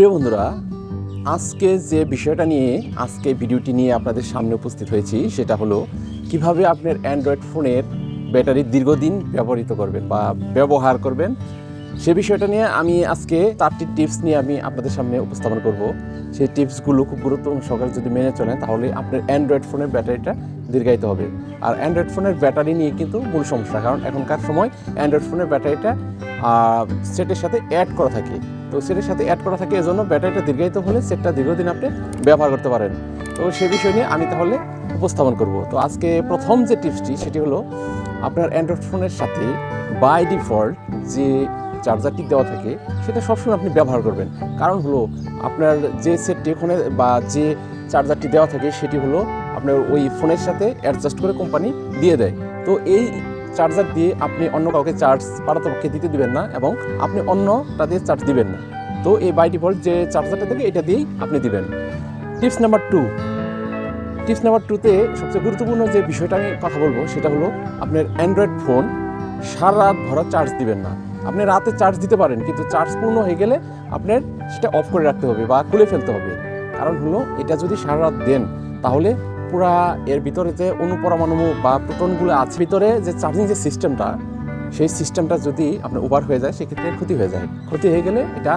প্রিয় বন্ধুরা, আজকে যে বিষয়টা নিয়ে, আজকে ভিডিওটি নিয়ে আপনাদের সামনে উপস্থিত হয়েছি, সেটা হলো কীভাবে আপনার অ্যান্ড্রয়েড ফোনের ব্যাটারি দীর্ঘদিন ব্যবহৃত করবেন বা ব্যবহার করবেন, সে বিষয়টা নিয়ে আমি আজকে চারটি টিপস নিয়ে আমি আপনাদের সামনে উপস্থাপন করব। সেই টিপসগুলো খুব গুরুত্বপূর্ণ সহকারে যদি মেনে চলেন, তাহলে আপনার অ্যান্ড্রয়েড ফোনের ব্যাটারিটা দীর্ঘায়িত হবে। আর অ্যান্ড্রয়েড ফোনের ব্যাটারি নিয়ে কিন্তু মূল সমস্যা, কারণ এখনকার সময় অ্যান্ড্রয়েড ফোনের ব্যাটারিটা সেটের সাথে অ্যাড করা থাকে। তো সেটের সাথে অ্যাড করা থাকে, এজন্য ব্যাটারিটা দীর্ঘায়িত হলে সেটটা দীর্ঘদিন আপনি ব্যবহার করতে পারেন। তো সে বিষয় নিয়ে আমি তাহলে উপস্থাপন করব। তো আজকে প্রথম যে টিপসটি সেটি হলো আপনার অ্যান্ড্রয়েড ফোনের সাথে বাই ডিফল্ট যে চার্জারটি দেওয়া থাকে, সেটা সবসময় আপনি ব্যবহার করবেন। কারণ হলো আপনার যে সেটটি ওখানে বা যে চার্জারটি দেওয়া থাকে, সেটি হলো আপনার ওই ফোনের সাথে অ্যাডজাস্ট করে কোম্পানি দিয়ে দেয়। তো এই চার্জার দিয়ে আপনি অন্য কাউকে চার্জ পারতপক্ষে দিতে দিবেন না এবং আপনি অন্যটা দিয়ে চার্জ দিবেন না। তো এই বাই ডিফল্ট যে চার্জারটা থাকে, এটা দিয়েই আপনি দিবেন। Tips number two tips number টুতে সবচেয়ে গুরুত্বপূর্ণ যে বিষয়টা আমি কথা বলব, সেটা হলো আপনার অ্যান্ড্রয়েড ফোন সারা রাত ভরা চার্জ দিবেন না। আপনি রাতে চার্জ দিতে পারেন, কিন্তু চার্জ পূর্ণ হয়ে গেলে আপনার সেটা অফ করে রাখতে হবে বা খুলে ফেলতে হবে। কারণ হলো, এটা যদি সারা রাত দেন, তাহলে পুরা এর ভিতরে যে অনুপরমাণু বা প্রোটনগুলো আছে, ভিতরে যে চার্জিং যে সিস্টেমটা সেই সিস্টেমটা যদি আপনার ওভার হয়ে যায়, সেক্ষেত্রে ক্ষতি হয়ে যায়। ক্ষতি হয়ে গেলে এটা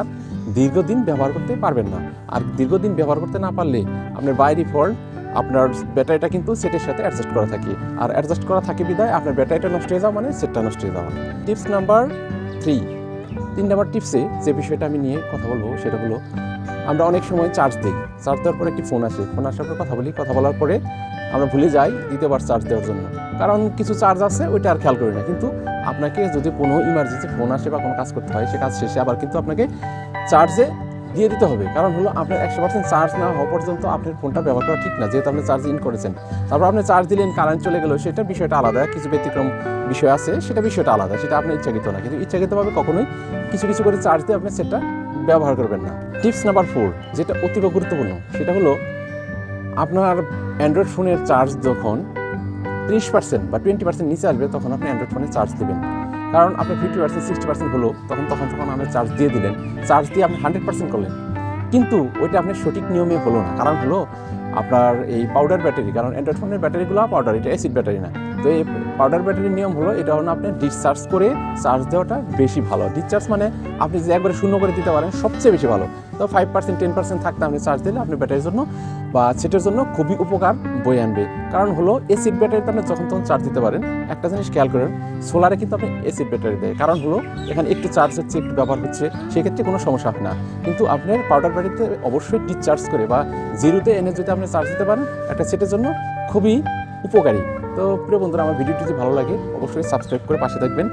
দীর্ঘদিন ব্যবহার করতে পারবেন না। আর দীর্ঘদিন ব্যবহার করতে না পারলে আপনার বাই ডিফল্ট আপনার ব্যাটারিটা কিন্তু সেটের সাথে অ্যাডজাস্ট করা থাকে। আর অ্যাডজাস্ট করা থাকে বিদায় আপনার ব্যাটারিটা নষ্ট হয়ে যাওয়া মানে সেটটা নষ্ট হয়ে যাওয়া। টিপস নাম্বার থ্রি তিন নাম্বার টিপসে যে বিষয়টা আমি নিয়ে কথা বলব, সেটা হলো আমরা অনেক সময় চার্জ দিই। চার্জ দেওয়ার পরে একটি ফোন আসে। ফোন আসার পর কথা বলি। কথা বলার পরে আমরা ভুলে যাই দ্বিতীয়বার চার্জ দেওয়ার জন্য। কারণ কিছু চার্জ আছে, ওইটা আর খেয়াল করি না। কিন্তু আপনাকে যদি কোনো ইমার্জেন্সি ফোন আসে বা কোনো কাজ করতে হয়, সে কাজ শেষে আবার কিন্তু আপনাকে চার্জে দিয়ে দিতে হবে। কারণ হলো আপনার একশো পার্সেন্ট চার্জ না হওয়া পর্যন্ত আপনার ফোনটা ব্যবহার করা ঠিক না। যেহেতু আপনি চার্জ ইন করেছেন। তারপর আপনি চার্জ দিলেন কারেন্ট চলে গেলো, সেটা বিষয়টা আলাদা। কিছু ব্যতিক্রম বিষয় আছে, সেটা বিষয়টা আলাদা। সেটা আপনার ইচ্ছাকৃত না। কিন্তু ইচ্ছাকৃতভাবে কখনোই কিছু কিছু করে চার্জ দিয়ে আপনার সেটা ব্যবহার করবেন না। টিপস নাম্বার ফোর যেটা অতীব গুরুত্বপূর্ণ, সেটা হলো আপনার অ্যান্ড্রয়েড ফোনের চার্জ যখন ত্রিশ পার্সেন্ট বা টোয়েন্টি পার্সেন্ট নিচে আসবে, তখন আপনি অ্যান্ড্রয়েড ফোনে চার্জ দেবেন। কারণ আপনি ফিফটি পার্সেন্ট সিক্সটি পার্সেন্ট হলো, তখন তখন তখন আপনি চার্জ দিয়ে দিলেন। চার্জ দিয়ে আপনি হান্ড্রেড পার্সেন্ট করলেন। কিন্তু ওইটা আপনি সঠিক নিয়মে হলো না। কারণ হলো আপনার এই পাউডার ব্যাটারি কারণ অ্যান্ড্রয়েড ফোনের ব্যাটারিগুলো পাউডার এটা অ্যাসিড ব্যাটারি না। তো এই পাউডার ব্যাটারির নিয়ম হলো, এটা হলো আপনি ডিসচার্জ করে চার্জ দেওয়াটা বেশি ভালো। ডিসচার্জ মানে আপনি যে একবারে শূন্য করে দিতে পারেন, সবচেয়ে বেশি ভালো। তো ফাইভ পার্সেন্ট টেন পার্সেন্ট থাকতে আপনি চার্জ দিলে আপনি ব্যাটারির জন্য বা সেটের জন্য খুবই উপকার বয়ে আনবে। কারণ হলো এসিড ব্যাটারিতে আপনি যখন তখন চার্জ দিতে পারেন, একটা জিনিস খেয়াল করেন সোলারে কিন্তু আপনি এসিড ব্যাটারি দেয়। কারণ হলো, এখানে একটু চার্জ হচ্ছে, একটু ব্যবহার হচ্ছে, সেক্ষেত্রে কোনো সমস্যা হবে না। কিন্তু আপনার পাউডার ব্যাটারিতে অবশ্যই ডিসচার্জ করে বা জিরোতে এনে যদি আপনি চার্জ দিতে পারেন, একটা সেটের জন্য খুবই উপকারী। তো প্রিয় বন্ধুরা আমার ভিডিওটি যদি ভালো লাগে অবশ্যই সাবস্ক্রাইব করে পাশে থাকবেন।